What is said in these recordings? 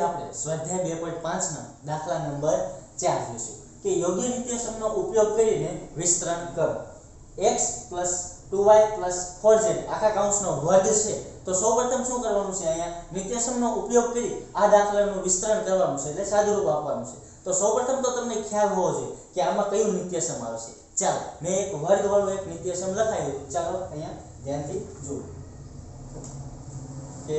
આપણે સ્વાધ્યાય બે પોઈન્ટ પાંચના દાખલા નંબર ચાર જોઈશું. કે યોગ્ય નિત્યસમનો ઉપયોગ કરીને વિસ્તરણ કરો. X plus two y plus four z આખા કાઉન્સનો વર્ગ છે. તો સૌપ્રથમ શું કરવાનું છે અહીંયા? નિત્યસમનો ઉપયોગ કરી આ દાખલાનું વિસ્તરણ કરવાનું છે, એટલે સાદુરૂપ આપવાનું છે. તો સૌપ્રથમ તો તમને ખ્યાલ હોવો જોઈએ કે આમાં કયું નિત્યસમ આવશે ચાલો, મેં એક વર્ગવાળું એક નિત્યસમ લખાયું. ચાલો, અહીંયા ધ્યાનથી જુઓ. કે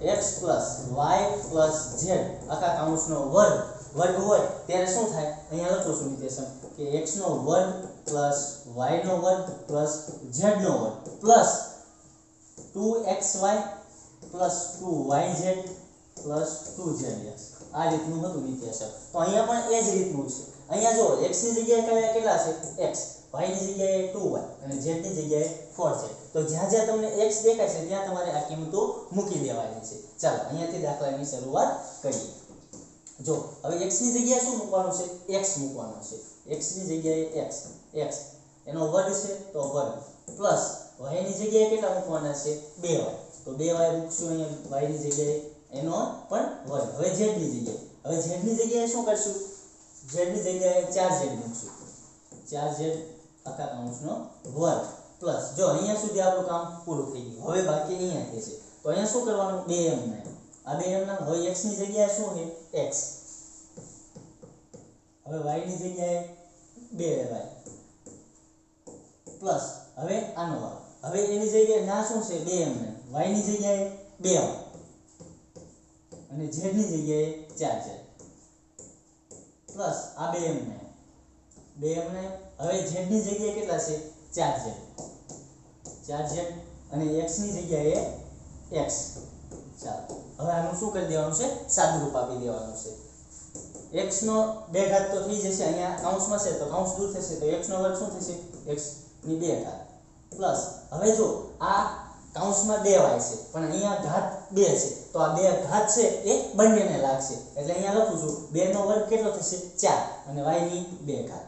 x પ્લસ ઝેડ આખા કાઉન્સનો વર્ગ વર્ગ હોય ત્યારે શું થાય? અહીંયા લખું છું નિર્દેશન કે x નો વર્ગ y નો વર્ગ z નો વર્ગ plus 2xy plus 2yz plus 2zx આ રીતનું હતું નિત્યસમ તો અહીંયા પણ એ જ રીતનું છે. અહીંયા જો x ની જગ્યાએ કયા કેટલા છે? x. y ની જગ્યાએ 2y અને z ની જગ્યાએ 4z તો જ્યાં જ્યાં તમને x દેખાય છે, ત્યાં તમારે આ કિંમતો મૂકી દેવાની છે. ચાલો, અહીંયાથી દાખલાની શરૂઆત કરીએ. જો, હવે x ની જગ્યાએ શું મૂકવાનું છે? x મૂકવાનું છે. x ની જગ્યાએ x x. એનો વર્ગ છે, તો વર્ગ. પ્લસ, y ની જગ્યાએ કેટલા મૂકવાના છે? 2y તો 2y મૂકશું અહીંયા, y ની જગ્યાએ એનો પણ વર્ગ. હવે z ની જગ્યાએ. હવે z ની જગ્યાએ શું કરશું? Z ની જગ્યાએ 4z મૂકશું 4z આખા કાઉન્સનો વર્ગ પ્લસ. જો અહીંયા સુધી આપણું કામ પૂરું થઈ ગયું. હવે બાકી અહીંયા છે. તો અહીંયા શું કરવાનું? 2m ને. આ 2m ના હવે x ની જગ્યાએ શું છે? x. હવે y ની જગ્યાએ 2y પ્લસ હવે આનો વર્ગ. હવે એની જગ્યાએ ના શું છે? 2m ને. y ની જગ્યાએ બે અને z ની જગ્યાએ 4z પ્લસ આ 2m ને 2m ને હવે z ની જગ્યાએ કેટલા છે? 4z 4z અને x ની જગ્યાએ x. ચાલો. હવે આનું શું કરી દેવાનું છે? સાદુરૂપ આપી દેવાનું છે. x નો બે ઘાત તો થઈ જશે, અહીંયા કૌંસમાં છે, તો કૌંસ દૂર થશે, તો x નો વર્ગ શું થશે? x ની બે ઘાત. પ્લસ, હવે જો આ કૌંસમાં બે વાય છે. પણ અહીંયા ઘાત બે છે. તો આ બે ઘાત છે એ બંનેને લાગશે. એટલે અહીંયા લખું છું બે નો વર્ગ કેટલો થશે? ચાર. અને વાયની બે ઘાત.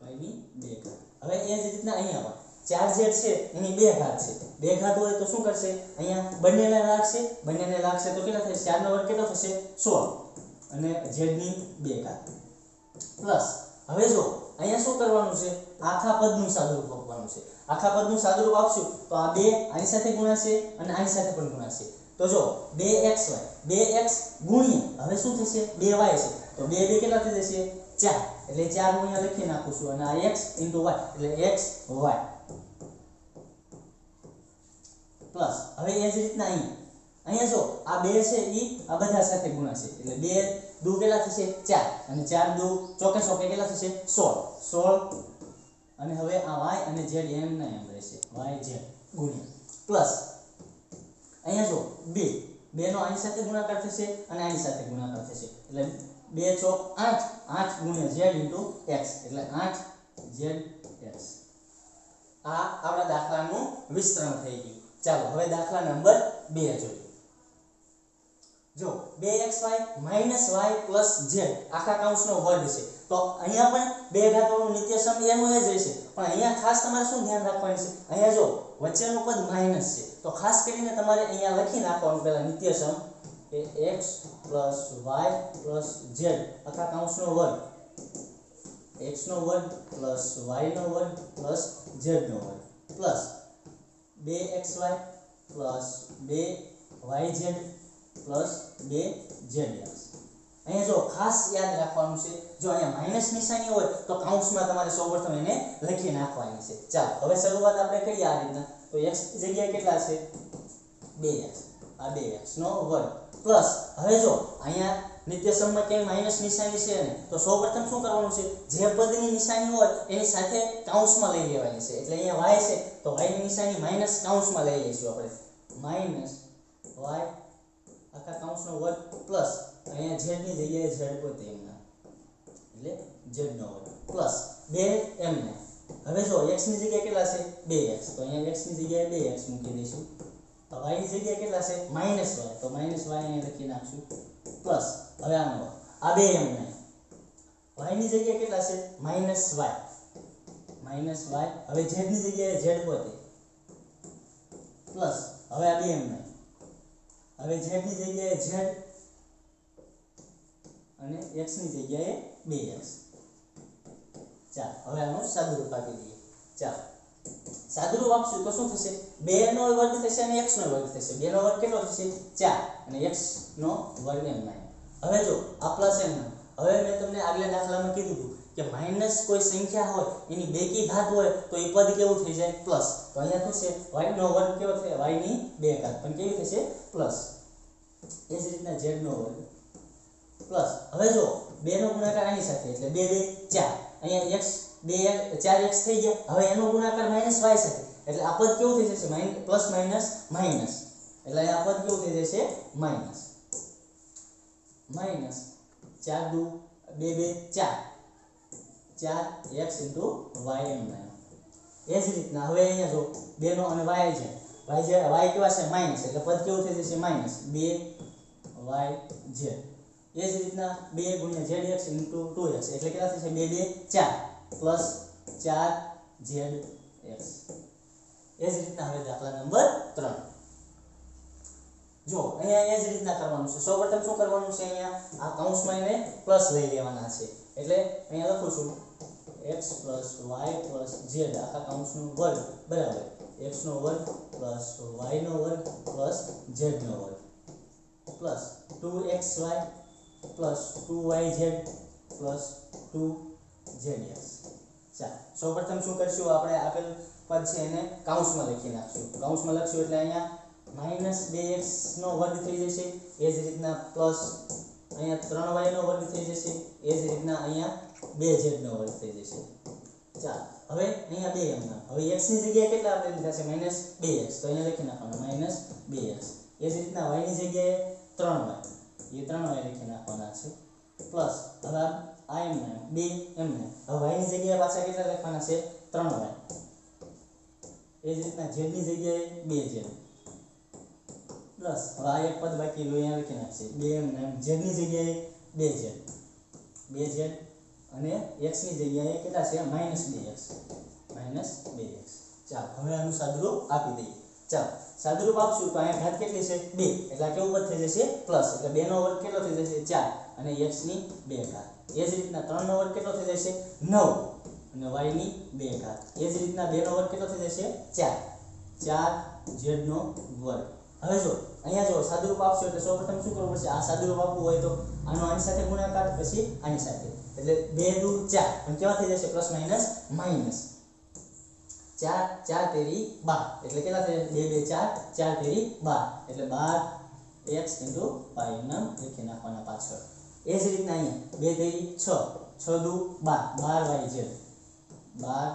વાયની બે ઘાત. હવે એ જ રીતના અહીંયા ચાર ઝેડ છે, એની બે ઘાત છે. બે ઘાત હોય તો શું કરશે? અહીંયા બંનેને લાગશે. બંનેને લાગશે તો કેટલા થશે? ચાર નો વર્ગ કેટલો થશે? સોળ. અને ઝેડની બે ઘાત. પ્લસ, હવે જો, અહીંયા શું કરવાનું છે? આખા પદનું સાદુરૂપ આપવાનું છે. આખા પદનું સાદુરૂપ આપશું તો આ બે આની સાથે ગુણાશે અને આની સાથે પણ ગુણાશે. તો જો 2xy 2x ગુણ્યા, હવે શું થશે? 2y છે. તો 2 2 કેટલા થઈ જશે? 4 એટલે 4 હું અહીંયા લખી નાખું છું અને આ x y એટલે x y પ્લસ, હવે એ જ રીતના અહીંયા અહીંયા જો, આ બે છે ઈ, આ બધા સાથે ગુણાશે. એટલે બે દુ કેટલા થશે? 4 અને 4 દુ ચોકે ચોકે કેટલા થશે? 16 16 અને હવે આ y અને z એમ ના એમ રહેશે. વાય ઝેડ ગુણ્યા. પ્લસ અહીંયા જો 2 બે. નો આની સાથે ગુણાકાર થશે અને આની સાથે ગુણાકાર થશે. એટલે 2 ચોક 8 8 ગુણ્યા z x. એટલે 8 z x. આ આપણા દાખલાનું વિસ્તરણ થઈ ગયું. ચાલો, હવે દાખલા નંબર 2 જોઈએ. જો 2xy y z, આખા કૌંસનો વર્ગ છે. તો અહીંયા પણ બે ઘાતોનું નિત્યસમ એનું એ જ રહેશે પણ અહીંયા ખાસ તમારે શું ધ્યાન રાખવાનું છે? અહીંયા જો, વચ્ચેનું પદ માઇનસ છે. તો ખાસ કરીને તમારે અહીંયા લખી નાખવાનું પહેલા નિત્યસમ કે x y z, આખા કૌંસનો વર્ગ. x નો વર્ગ પ્લસ y નો વર્ગ પ્લસ z નો વર્ગ. પ્લસ 2xy પ્લસ બે ઝેડ એક્સ અહીંયા જો ખાસ યાદ રાખવાનું છે, જો અહીંયા માઇનસ નિશાની હોય તો કાઉન્સમાં તમારે સૌપ્રથમ એને લખી નાખવાની છે. ચાલો, હવે શરૂઆત આપણે કરીએ આ રીતના. તો x જગ્યાએ કેટલા છે? 2x આ 2x નો વર્ગ. પ્લસ, હવે જો અહીંયા નિત્યસમમાં ક્યાંય માઇનસ નિશાની છે ને, તો સૌપ્રથમ શું કરવાનું છે? જે પદની નિશાની હોય એની સાથે કાઉન્સમાં લઈ લેવાની છે. એટલે અહીંયા y છે, તો y ની નિશાની માઇનસ કાઉન્સમાં લઈ લઈશું આપણે. માઇનસ y આખા કાઉન્સનો વર્ગ પ્લસ અહીંયા z ની જગ્યાએ z પોતે એમના. એટલે z નો વર્ગ પ્લસ 2 m ને હવે જો x ની જગ્યાએ કેટલા છે? 2x તો અહીંયા x ની જગ્યાએ 2x મૂકી દઈશું. તો y ની જગ્યાએ કેટલા છે? Minus y. તો માઇનસ y અહીંયા લખી નાખશું. પ્લસ હવે આનો આ બે એમ ને y ની જગ્યાએ કેટલા છે? Minus y. Minus y. હવે z ની જગ્યાએ z પોતે. પ્લસ હવે આ બે એમ નહીં હવે z ની જગ્યાએ z અને x ની જગ્યાએ 2x ચાલ, હવે આનું સાદુરૂપ આપી દઈએ. ચાલ. સાદુરૂપ આપશું તો શું થશે? 2 નો વર્ગ થશે અને x નો વર્ગ થશે. 2 નો વર્ગ કેટલો થશે? 4 અને x નો વર્ગ એમ હવે જો આ પ્લસ એમ હવે મેં તમને આગલા દાખલામાં કીધું હતું કે માઇનસ કોઈ સંખ્યા હોય, એની બેકી ઘાત હોય, તો એ પદ કેવું થઈ જાય? પ્લસ તો અહીંયા શું છે? y નો વર્ગ કેવો થશે? y ની બે ઘાત. પણ કેવી થશે? પ્લસ એ જ રીતના z નો વર્ગ. પ્લસ હવે જો બે નો ગુણાકાર આની સાથે, એટલે બે બે ચાર. અહીંયા x, બે ચાર x થઈ ગયા. હવે એનો ગુણાકાર માઇનસ y સાથે. એટલે આ પદ કેવું થઈ જશે? પ્લસ માઇનસ માઇનસ એટલે અહીંયા આ પદ કેવું થઈ જશે? માઇનસ માઇનસ ચાર દુ, બે બે, ચાર. ચાર એક્સ ઇન્ટુ વાય એમ એ જ રીતના હવે અહીંયા જો બેનો અને વાય છે. વાય છે વાય કેવા છે? માઇનસ એટલે પદ કેવું થઈ જશે? માઇનસ બે વાય ઝેડ એ જ રીતના બે ગુણ્યા z x into two x. એટલે કેટલા થશે? બે બે, ચાર. પ્લસ ચાર ઝેડ એક્સ. એ જ રીતના હવે દાખલા નંબર ત્રણ. જો, અહીંયા એ જ રીતના કરવાનું છે. સૌપ્રથમ શું કરવાનું છે અહીંયા? આ કૌંસમાં એને પ્લસ લઈ લેવાના છે. એટલે અહીંયા લખું છું. X y z, આખા કાઉન્ટ્સનો વર્ગ, બરાબર. x નો વર્ગ પ્લસ y નો વર્ગ પ્લસ z નો વર્ગ. Plus 2xy plus 2yz Z 2zx ચાલ, સૌપ્રથમ શું કરશું? આપણે આપેલ પદ છે એને કૌંસમાં લખી નાખશું. કાઉન્સમાં લખશું એટલે અહીંયા માઇનસ બે એક્સ નો વર્ગ થઈ જશે. એ જ રીતના પ્લસ અહીંયા ત્રણ વાય નો વર્ગ થઈ જશે. એ જ રીતના અહીંયા બે ઝેડ નો વર્ગ થઈ જશે. ચાલ, હવે અહીંયા બે એમ હવે x ની જગ્યાએ કેટલા આપણે લીધા છે માઇનસ બે એક્સ તો અહીંયા લખી નાખવાનું. માઇનસ બે એક્સ એ જ રીતના y ની જગ્યાએ ત્રણ વાય એ ત્રણ વાય લખી નાખવાના છે. પ્લસ હવે આ એમ ને બે એમ ને હવે y ની જગ્યાએ પાછા કેટલા લખવાના છે? ત્રણ વાય એ જ રીતના z ની જગ્યાએ બે ઝેડ પ્લસ હવે આ એક પદ બાકી રહ્યું, અહીંયા લખી નાખશે બે એમ ને એમ. z ની જગ્યાએ બે z. બે z. અને x ની જગ્યાએ કેટલા છે? માઇનસ બે એક્સ માઇનસ બે એક્સ ચાલો, હવે આનું સાદુરૂપ આપી દઈએ. ચાલો, સાદુરૂપ આપશું તો અહીંયા ઘાત કેટલી છે? બે. એટલે આ કેવું પદ થઈ જશે? પ્લસ. એટલે 2 નો વર્ગ કેટલો થઈ જશે? 4 અને x ની બે ઘાત. એ જ રીતના ત્રણ નો વર્ગ કેટલો થઈ જશે? નવ. અને y ની બે ઘાત. એ જ રીતના 2 નો વર્ગ કેટલો થઈ જશે? ચાર. ચાર z નો વર્ગ. હવે જો, અહીંયા જો સાદુરૂપ આપશો એટલે સૌપ્રથમ શું કરવું પડશે? આ સાદુરૂપ આપવું હોય તો આનો આની સાથે ગુણાકાર, પછી આની સાથે. એટલે બે દુ ચાર. પણ કેવા થઈ જશે? Plus minus minus. ચાર ચાર તેરી બાર. એટલે કેટલા થઈ બે બે, ચાર ચાર તેરી બાર. એટલે બાર એક્સ ઇન્ટુ પાઈ લખી નાખવાના પાછળ. એ જ રીતના અહીંયા બે તેરી છ. છ દુ બાર. બાર વાય જેડ બાર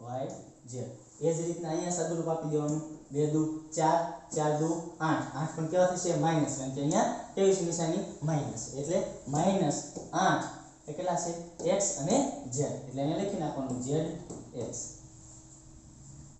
વાય ઝેડ એ જ રીતના અહીંયા સદુરૂપ આપી દેવાનું. બે દુ, ચાર ચાર દુ, આઠ. આઠ પણ કેવા થશે માઇનસ, કારણ કે અહીંયા ત્રેવીસ નિશાની? માઇનસ. એટલે માઇનસ આઠ કેટલા છે? એક્સ અને ઝેડ. એટલે અહીંયા લખી નાખવાનું ઝેડ, એક્સ.